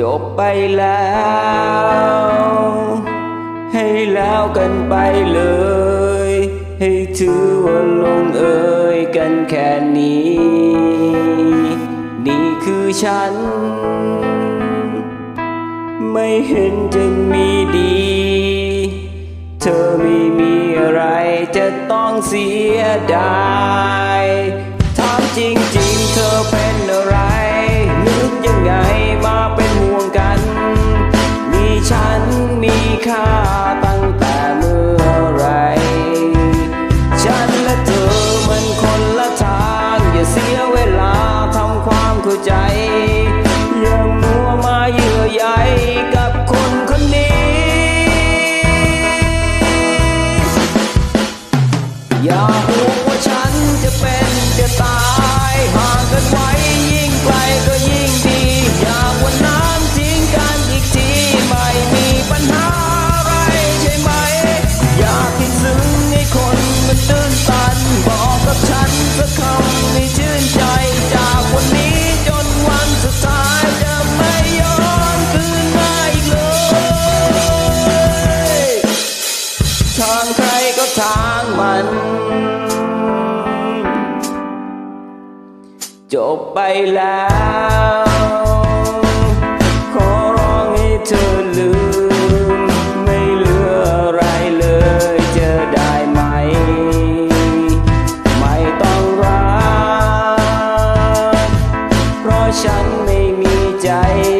จบไปแล้ว ให้แล้วกันไปเลย ให้ถือว่าลงเอ่ยกันแค่นี้ นี่คือฉัน ไม่เห็นจะมีดี เธอไม่มีอะไรจะต้องเสียดาย เพื่อคำที่ชื่นใจจากวันนี้จนวันสุดท้ายจะไม่ย้อนคืนมาอีกเลยทางใครก็ทางมัน จบไปแล้ว ใจ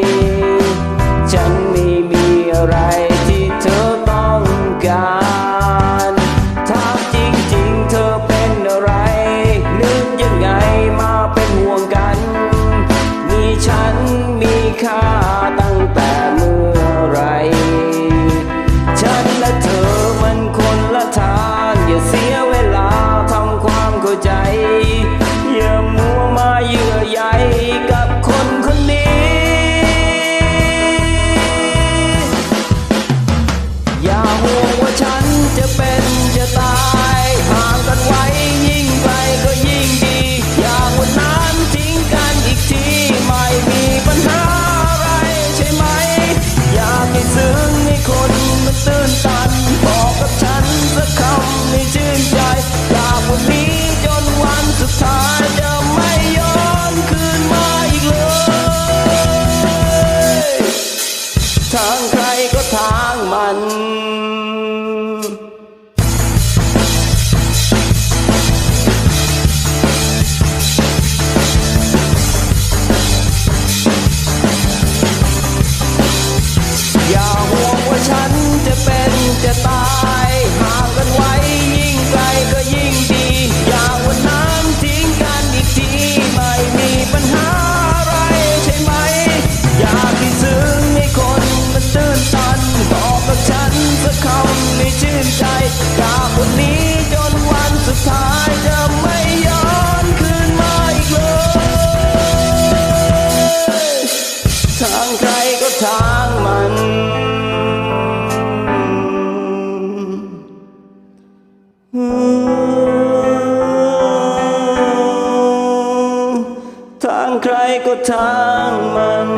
างใครก็ทางมัน